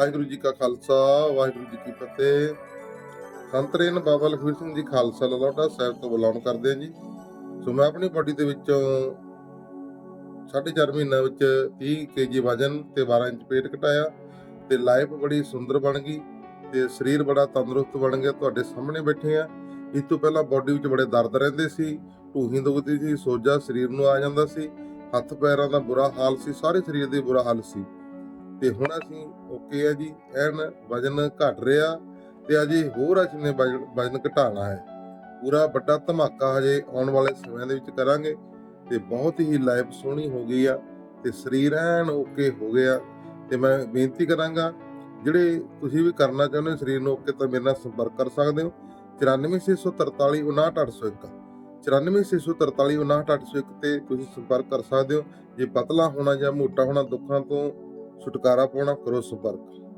ਵਾਹਿਗੁਰੂ ਜੀ ਕਾ ਖਾਲਸਾ, ਵਾਹਿਗੁਰੂ ਜੀ ਕੀ ਫਤਿਹ। ਸੰਤਰੇਨ ਬਾਬਾ ਲਖਵੀਰ ਸਿੰਘ ਜੀ ਖਾਲਸਾ ਲਲੋਟਾ ਸਾਹਿਬ ਤੋਂ ਬਿਲੋਂਗ ਕਰਦੇ ਹਾਂ ਜੀ। ਸੋ ਮੈਂ ਆਪਣੀ ਬਾਡੀ ਦੇ ਵਿੱਚੋਂ 4.5 ਮਹੀਨਿਆਂ ਵਿੱਚ 30 ਕੇਜੀ ਵਜਨ ਤੇ 12 ਇੰਚ ਪੇਟ ਘਟਾਇਆ ਤੇ ਲਾਈਫ ਬੜੀ ਸੁੰਦਰ ਬਣ ਗਈ ਤੇ ਸਰੀਰ ਬੜਾ ਤੰਦਰੁਸਤ ਬਣ ਗਿਆ। ਤੁਹਾਡੇ ਸਾਹਮਣੇ ਬੈਠੇ ਆ ਇਸ ਤੋਂ ਪਹਿਲਾਂ ਬਾਡੀ ਵਿੱਚ ਬੜੇ ਦਰਦ ਰਹਿੰਦੇ ਸੀ, ਢੂਹੀ ਦੁਖਦੀ ਸੀ, ਸੋਜਾ ਸਰੀਰ ਨੂੰ ਆ ਜਾਂਦਾ ਸੀ, ਹੱਥ ਪੈਰਾਂ ਦਾ ਬੁਰਾ ਹਾਲ ਸੀ, ਸਾਰੇ ਸਰੀਰ ਦੇ ਬੁਰਾ ਹਾਲ ਸੀ। ਤੇ ਹੁਣ ਅਸੀਂ ਓਕੇ ਆ ਜੀ। ਐਨ ਵਜਨ ਘਟ ਰਿਹਾ ਤੇ ਅਜੇ ਹੋਰ ਅਸੀਂ ਨੇ ਵਜਨ ਵਜਨ ਹੈ। ਪੂਰਾ ਵੱਡਾ ਧਮਾਕਾ ਹਜੇ ਆਉਣ ਵਾਲੇ ਸਮਿਆਂ ਦੇ ਵਿੱਚ ਕਰਾਂਗੇ ਤੇ ਬਹੁਤ ਹੀ ਲਾਈਫ ਸੋਹਣੀ ਹੋ ਗਈ ਆ ਤੇ ਸਰੀਰ ਐਨ ਓਕੇ ਹੋ ਗਿਆ ਤੇ ਮੈਂ ਬੇਨਤੀ ਕਰਾਂਗਾ, ਜਿਹੜੇ ਤੁਸੀਂ ਵੀ ਕਰਨਾ ਚਾਹੁੰਦੇ ਹੋ ਸਰੀਰ ਨੂੰ ਓਕੇ ਤਾਂ ਮੇਰੇ ਨਾਲ ਸੰਪਰਕ ਕਰ ਸਕਦੇ ਹੋ। 94643 59801 94643 59801 ਤੇ ਤੁਸੀਂ ਸੰਪਰਕ ਕਰ ਸਕਦੇ ਹੋ। ਜੇ ਪਤਲਾ ਹੋਣਾ ਜਾਂ ਮੋਟਾ ਹੋਣਾ ਦੁੱਖਾਂ ਤੋਂ ਛੁਟਕਾਰਾ ਪਾਉਣਾ ਕਰੋ ਸੰਪਰਕ।